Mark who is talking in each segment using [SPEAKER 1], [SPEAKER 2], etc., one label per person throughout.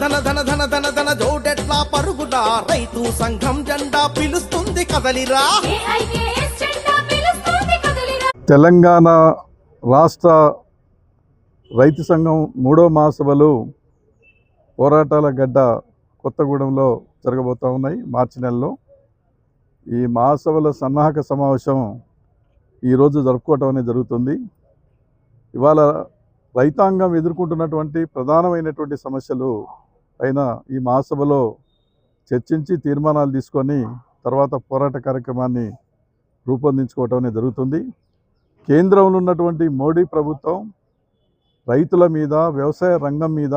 [SPEAKER 1] ధన ధన ధన ధన ధన ధన జోడెట్లా పరుగుడా రైతు సంఘం జెండా పిలుస్తుంది కదలిరా.
[SPEAKER 2] ఏఐకేఎస్ జెండా పిలుస్తుంది కదలిరా.
[SPEAKER 3] తెలంగాణ రాష్ట్ర రైతు సంఘం మూడో మహాసభలు పోరాటాల గడ్డ కొత్తగూడెంలో జరగబోతూ ఉన్నాయి మార్చి నెలలో. ఈ మహాసభల సన్నాహక సమావేశం ఈరోజు జరుపుకోవటం అనేది జరుగుతుంది. ఇవాళ రైతాంగం ఎదుర్కొంటున్నటువంటి ప్రధానమైనటువంటి సమస్యలు అయిన ఈ మహాసభలో చర్చించి తీర్మానాలు తీసుకొని తర్వాత పోరాట కార్యక్రమాన్ని రూపొందించుకోవటం అనేది జరుగుతుంది. కేంద్రంలో ఉన్నటువంటి మోడీ ప్రభుత్వం రైతుల మీద వ్యవసాయ రంగం మీద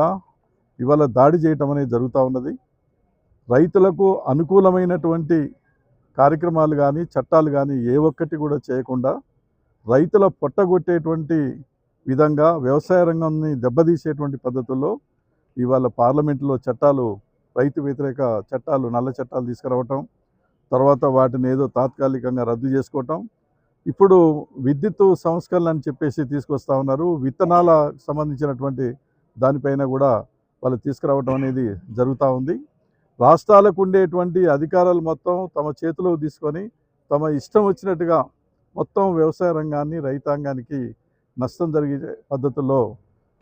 [SPEAKER 3] ఇవాళ దాడి చేయటం అనేది జరుగుతూ ఉన్నది. రైతులకు అనుకూలమైనటువంటి కార్యక్రమాలు కానీ చట్టాలు కానీ ఏ ఒక్కటి కూడా చేయకుండా రైతుల పొట్టగొట్టేటువంటి విధంగా వ్యవసాయ రంగాన్ని దెబ్బతీసేటువంటి పద్ధతుల్లో ఇవాళ పార్లమెంటులో చట్టాలు రైతు వ్యతిరేక చట్టాలు నల్ల చట్టాలు తీసుకురావటం తర్వాత వాటిని ఏదో తాత్కాలికంగా రద్దు చేసుకోవటం. ఇప్పుడు విద్యుత్ సంస్కరణ అని చెప్పేసి తీసుకొస్తా ఉన్నారు. విత్తనాల సంబంధించినటువంటి దానిపైన కూడా వాళ్ళు తీసుకురావడం అనేది జరుగుతూ ఉంది. రాష్ట్రాలకు ఉండేటువంటి అధికారాలు మొత్తం తమ చేతిలో తీసుకొని తమ ఇష్టం వచ్చినట్టుగా మొత్తం వ్యవసాయ రంగాన్ని రైతాంగానికి నష్టం జరిగే పద్ధతుల్లో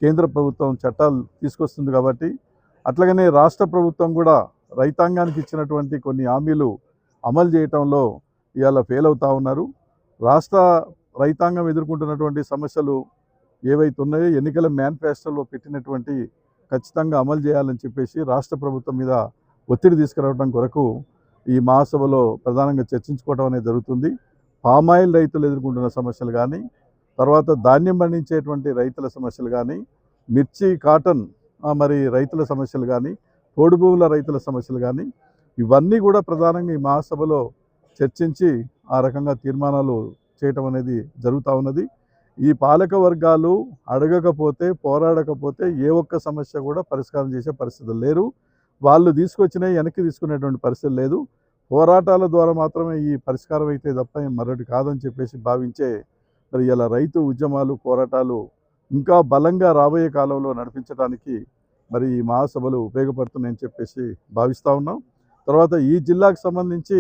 [SPEAKER 3] కేంద్ర ప్రభుత్వం చట్టాలు తీసుకొస్తుంది కాబట్టి అట్లాగనే రాష్ట్ర ప్రభుత్వం కూడా రైతాంగానికి ఇచ్చినటువంటి కొన్ని హామీలు అమలు చేయటంలో ఇవాళ ఫెయిల్ అవుతూ ఉన్నారు. రాష్ట్ర రైతాంగం ఎదుర్కొంటున్నటువంటి సమస్యలు ఏవైతే ఉన్నాయో ఎన్నికల మేనిఫెస్టోలో పెట్టినటువంటి ఖచ్చితంగా అమలు చేయాలని చెప్పేసి రాష్ట్ర ప్రభుత్వం మీద ఒత్తిడి తీసుకురావడం కొరకు ఈ మహాసభలో ప్రధానంగా చర్చించుకోవడం అనేది జరుగుతుంది. పామాయిల్ రైతులు ఎదుర్కొంటున్న సమస్యలు కానీ తర్వాత ధాన్యం పండించేటువంటి రైతుల సమస్యలు కానీ మిర్చి కాటన్ మరి రైతుల సమస్యలు కానీ తోడు భూముల రైతుల సమస్యలు కానీ ఇవన్నీ కూడా ప్రధానంగా ఈ మహాసభలో చర్చించి ఆ రకంగా తీర్మానాలు చేయటం అనేది జరుగుతూ ఉన్నది. ఈ పాలక వర్గాలు అడగకపోతే పోరాడకపోతే ఏ ఒక్క సమస్య కూడా పరిష్కారం చేసే పరిస్థితులు లేరు. వాళ్ళు తీసుకొచ్చినా వెనక్కి తీసుకునేటువంటి పరిస్థితి లేదు. పోరాటాల ద్వారా మాత్రమే ఈ పరిష్కారం అయితే తప్ప మరొకటి కాదని చెప్పేసి భావించే మరి ఇలా రైతు ఉద్యమాలు పోరాటాలు ఇంకా బలంగా రాబోయే కాలంలో నడిపించడానికి మరి ఈ మహాసభలు ఉపయోగపడుతున్నాయని చెప్పేసి భావిస్తూ ఉన్నాం. తర్వాత ఈ జిల్లాకు సంబంధించి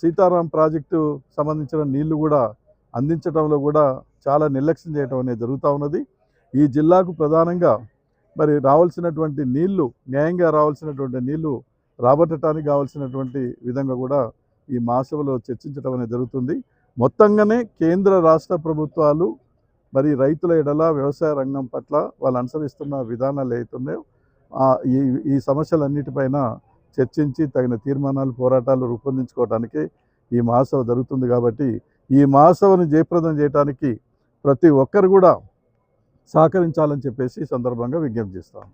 [SPEAKER 3] సీతారాం ప్రాజెక్టు సంబంధించిన నీళ్ళు కూడా అందించడంలో కూడా చాలా నిర్లక్ష్యం చేయడం అనేది జరుగుతూ ఉన్నది. ఈ జిల్లాకు ప్రధానంగా మరి రావాల్సినటువంటి నీళ్ళు న్యాయంగా రావాల్సినటువంటి నీళ్ళు రాబట్టడానికి కావాల్సినటువంటి విధంగా కూడా ఈ మహాసభలో చర్చించడం అనేది జరుగుతుంది. మొత్తంగానే కేంద్ర రాష్ట్ర ప్రభుత్వాలు మరి రైతుల ఎడల వ్యవసాయ రంగం పట్ల వాళ్ళు అనుసరిస్తున్న విధానాలు ఏవైతున్నాయో ఈ ఈ సమస్యలన్నిటిపైన చర్చించి తగిన తీర్మానాలు పోరాటాలు రూపొందించుకోవడానికి ఈ మహాసభ జరుగుతుంది కాబట్టి ఈ మహాసభను జయప్రదం చేయడానికి ప్రతి ఒక్కరు కూడా సహకరించాలని చెప్పేసి సందర్భంగా విజ్ఞప్తి చేస్తాను